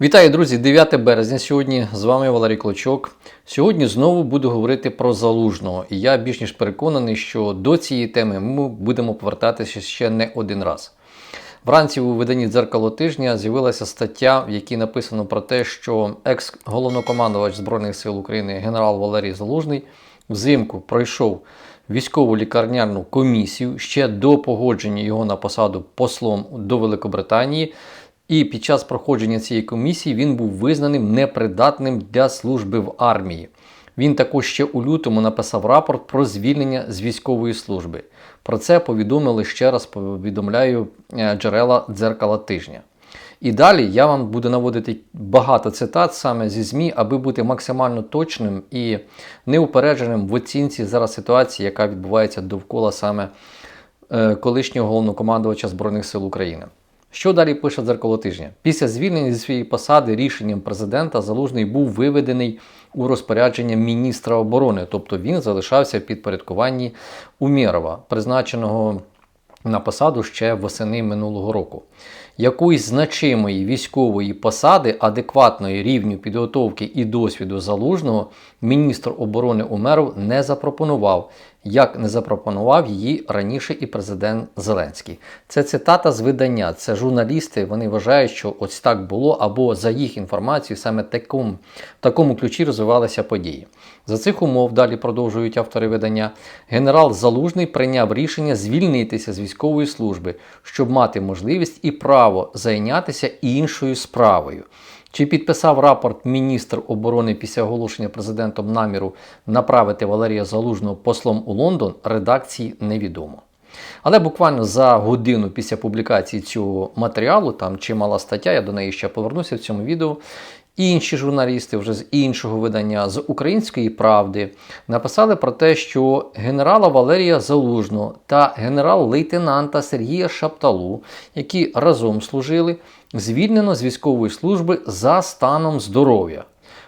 Вітаю, друзі! 9 березня. Сьогодні з вами Валерій Клочок. Сьогодні знову буду говорити про залужного, і я більш ніж переконаний, що до цієї теми ми будемо повертатися ще не один раз. Вранці у виданні дзеркало тижня з'явилася стаття, в якій написано про те, що екс-головнокомандувач Збройних сил України генерал Валерій Залужний взимку пройшов військову лікарняну комісію ще до погодження його на посаду послом до Великобританії. І під час проходження цієї комісії він був визнаним непридатним для служби в армії. Він також ще у лютому написав рапорт про звільнення з військової служби. Про це повідомили ще раз повідомляю е, джерела дзеркала тижня. І далі я вам буду наводити багато цитат саме зі ЗМІ, аби бути максимально точним і неупередженим в оцінці зараз ситуації, яка відбувається довкола саме е, колишнього головнокомандувача Збройних сил України. Що далі пише дзеркало тижня? Після звільнення зі своєї посади рішенням президента Залужний був виведений у розпорядження міністра оборони, тобто він залишався в підпорядкуванні Умєрова, призначеного на посаду ще восени минулого року. Якоїсь значимої військової посади, адекватної рівню підготовки і досвіду залужного, міністр оборони Умеров не запропонував, як не запропонував її раніше і президент Зеленський. Це цитата з видання. Це журналісти. Вони вважають, що ось так було, або за їх інформацією, саме такому, в такому ключі розвивалися події. За цих умов далі продовжують автори видання. Генерал Залужний прийняв рішення звільнитися з військової служби, щоб мати можливість і право зайнятися іншою справою. Чи підписав рапорт міністр оборони після оголошення президентом наміру направити Валерія Залужного послом у Лондон, редакції невідомо. Але буквально за годину після публікації цього матеріалу, там чимала стаття, я до неї ще повернуся в цьому відео. Інші журналісти вже з іншого видання, з української правди, написали про те, що генерала Валерія Залужного та генерал-лейтенанта Сергія Шапталу, які разом служили, звільнено з військової служби за станом здоров'я.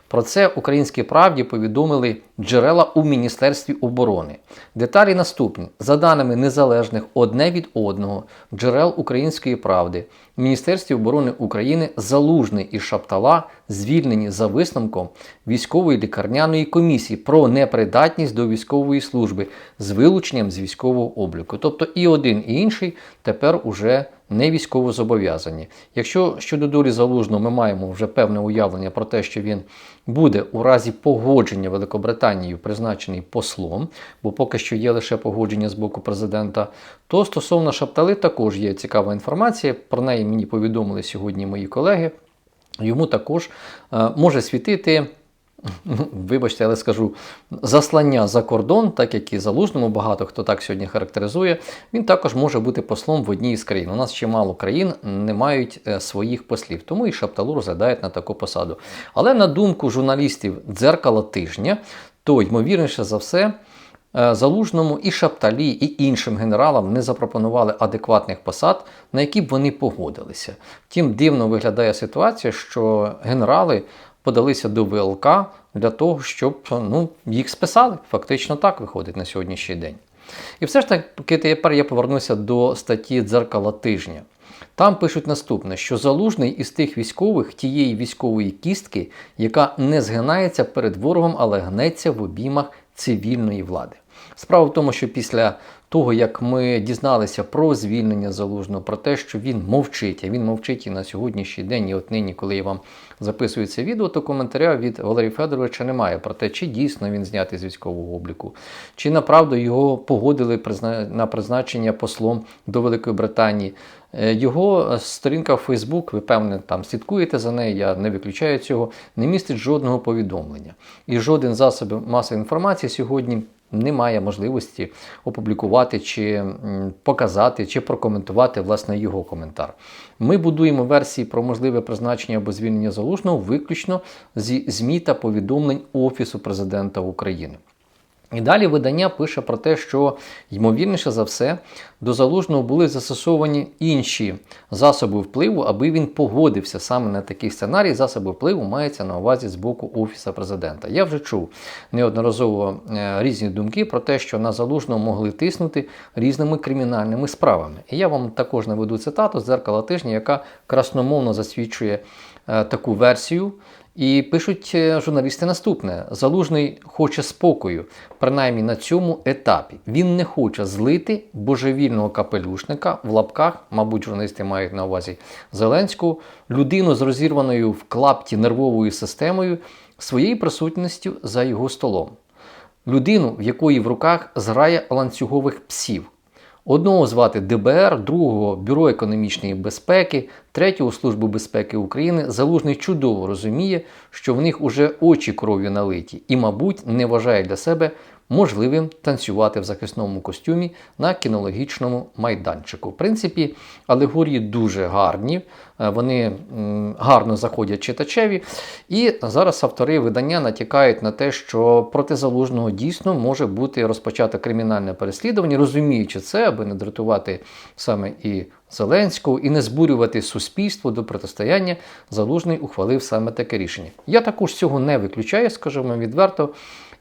Про це українській правді повідомили джерела у Міністерстві оборони. Деталі наступні: за даними незалежних одне від одного джерел Української правди, в Міністерстві оборони України Залужний і Шаптала звільнені за висновком військової лікарняної комісії про непридатність до військової служби з вилученням з військового обліку. Тобто і один, і інший тепер уже не військово зобов'язані. Якщо щодо долі залужного ми маємо вже певне уявлення про те, що він буде у разі погодження Великобританією призначений послом, бо поки що є лише погодження з боку президента, то стосовно Шаптали також є цікава інформація. Про неї мені повідомили сьогодні мої колеги. Йому також е, може світити вибачте, але скажу, заслання за кордон, так як і залужному, багато хто так сьогодні характеризує, він також може бути послом в одній із країн. У нас чимало країн не мають е, своїх послів, тому і Шапталу розглядають на таку посаду. Але на думку журналістів дзеркала тижня, то ймовірніше за все. Е, Залужному і Шапталі, і іншим генералам не запропонували адекватних посад, на які б вони погодилися. Втім, дивно виглядає ситуація, що генерали подалися до ВЛК для того, щоб ну, їх списали. Фактично так виходить на сьогоднішній день. І все ж таки тепер я повернуся до статті дзеркала тижня. Там пишуть наступне, що залужний із тих військових тієї військової кістки, яка не згинається перед ворогом, але гнеться в обіймах цивільної влади. Справа в тому, що після того, як ми дізналися про звільнення залужного, про те, що він мовчить, а він мовчить і на сьогоднішній день, і от нині, коли я вам записую це відео, то коментаря від Валерія Федоровича немає про те, чи дійсно він знятий з військового обліку, чи направду його погодили на призначення послом до Великої Британії. Е, його сторінка в Фейсбук, ви певне там слідкуєте за нею, я не виключаю цього, не містить жодного повідомлення. І жоден засіб масової інформації сьогодні не має можливості опублікувати, чи показати, чи прокоментувати власне його коментар. Ми будуємо версії про можливе призначення або звільнення залужного виключно зі ЗМІ та повідомлень Офісу президента України. І далі видання пише про те, що ймовірніше за все до залужного були застосовані інші засоби впливу, аби він погодився саме на такий сценарій. Засоби впливу мається на увазі з боку Офіса президента. Я вже чув неодноразово е, різні думки про те, що на залужного могли тиснути різними кримінальними справами. І я вам також наведу цитату з дзеркала тижня, яка красномовно засвідчує е, таку версію. І пишуть е, журналісти наступне: Залужний хоче спокою, принаймні на цьому етапі. Він не хоче злити божевільного капелюшника в лапках, мабуть, журналісти мають на увазі Зеленського, людину з розірваною в клапті нервовою системою своєю присутністю за його столом. Людину, в якої в руках зграє ланцюгових псів. Одного звати ДБР, другого Бюро економічної безпеки, третього Службу безпеки України. Залужний чудово розуміє, що в них уже очі кров'ю налиті, і, мабуть, не вважає для себе можливим танцювати в захисному костюмі на кінологічному майданчику. В принципі, алегорії дуже гарні, е, вони гарно заходять читачеві. І зараз автори видання натякають на те, що проти залужного дійсно може бути розпочато кримінальне переслідування, розуміючи це, аби не дратувати саме і Зеленського і не збурювати суспільство до протистояння, залужний ухвалив саме таке рішення. Я також цього не виключаю, скажімо відверто.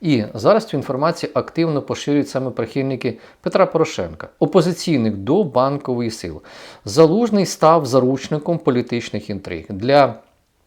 І зараз цю інформацію активно поширюють саме прихильники Петра Порошенка, опозиційник до банкової сили. Залужний став заручником політичних інтриг. Для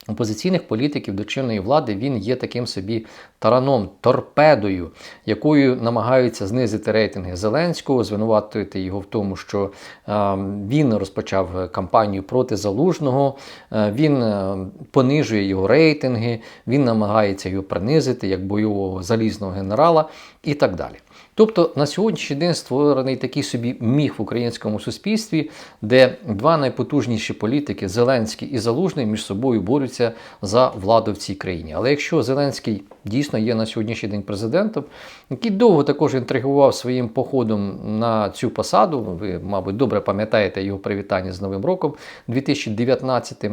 опозиційних політиків до чинної влади він є таким собі тараном, торпедою, якою намагаються знизити рейтинги Зеленського, звинуватити його в тому, що е, він розпочав кампанію проти залужного, е, він е, понижує його рейтинги, він намагається його принизити як бойового залізного генерала і так далі. Тобто на сьогоднішній день створений такий собі міф в українському суспільстві, де два найпотужніші політики Зеленський і Залужний між собою борються за владу в цій країні. Але якщо Зеленський дійсно є на сьогоднішній день президентом, який довго також інтригував своїм походом на цю посаду, ви, мабуть, добре пам'ятаєте його привітання з Новим роком 2019,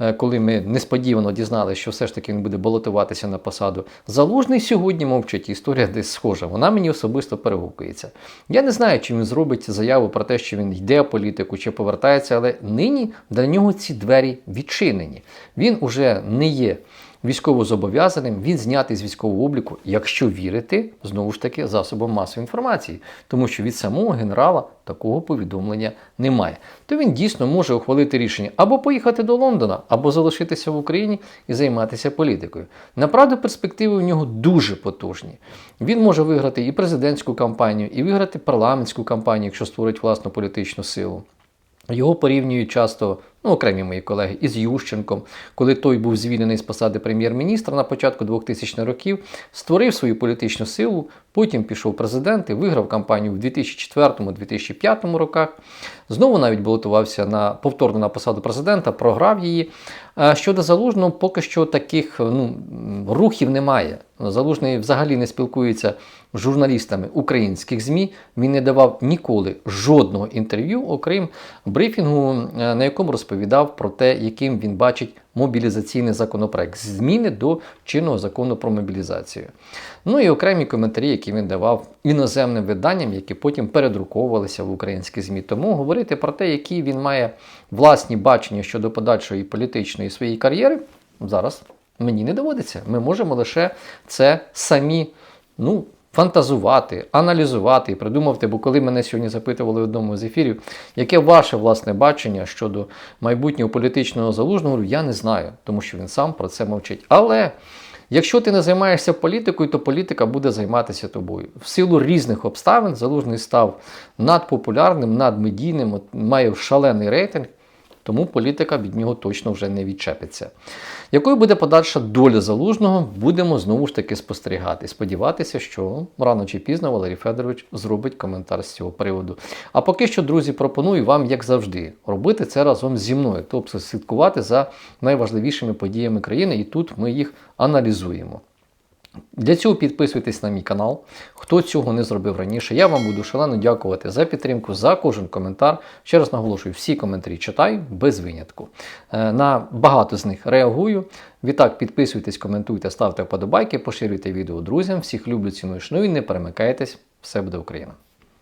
е, коли ми несподівано дізналися, що все ж таки він буде балотуватися на посаду. Залужний сьогодні мовчить. Історія десь схожа. Вона мені особисто особисто перегукується. Я не знаю, чи він зробить заяву про те, що він йде в політику чи повертається, але нині для нього ці двері відчинені. Він уже не є військовозобов'язаним, він знятий з військового обліку, якщо вірити, знову ж таки, засобам масової інформації, тому що від самого генерала такого повідомлення немає. То він дійсно може ухвалити рішення або поїхати до Лондона, або залишитися в Україні і займатися політикою. Направду, перспективи у нього дуже потужні. Він може виграти і президентську кампанію, і виграти парламентську кампанію, якщо створить власну політичну силу. Його порівнюють часто ну, окремі мої колеги, із Ющенком, коли той був звільнений з посади прем'єр-міністра на початку 2000-х років, створив свою політичну силу, потім пішов президент і виграв кампанію в 2004-2005 роках. Знову навіть балотувався на повторно на посаду президента, програв її. Щодо залужного, поки що таких ну, рухів немає. Залужний взагалі не спілкується з журналістами українських ЗМІ. Він не давав ніколи жодного інтерв'ю, окрім брифінгу, на якому розповідав розповідав про те, яким він бачить мобілізаційний законопроект, зміни до чинного закону про мобілізацію. Ну і окремі коментарі, які він давав іноземним виданням, які потім передруковувалися в українські ЗМІ. Тому говорити про те, які він має власні бачення щодо подальшої політичної своєї кар'єри, зараз мені не доводиться. Ми можемо лише це самі. ну, фантазувати, аналізувати і придумувати. Бо коли мене сьогодні запитували в одному з ефірів, яке ваше власне бачення щодо майбутнього політичного залужного, я не знаю, тому що він сам про це мовчить. Але. Якщо ти не займаєшся політикою, то політика буде займатися тобою. В силу різних обставин залужний став надпопулярним, надмедійним, має шалений рейтинг. Тому політика від нього точно вже не відчепиться. Якою буде подальша доля залужного, будемо знову ж таки спостерігати. Сподіватися, що рано чи пізно Валерій Федорович зробить коментар з цього приводу. А поки що, друзі, пропоную вам, як завжди, робити це разом зі мною, тобто слідкувати за найважливішими подіями країни, і тут ми їх аналізуємо. Для цього підписуйтесь на мій канал. Хто цього не зробив раніше, я вам буду шалено дякувати за підтримку, за кожен коментар. Ще раз наголошую, всі коментарі читаю без винятку. Е, На багато з них реагую. Відтак, підписуйтесь, коментуйте, ставте вподобайки, поширюйте відео друзям. Всіх люблю, ціную, шную і не перемикайтесь. Все буде Україна!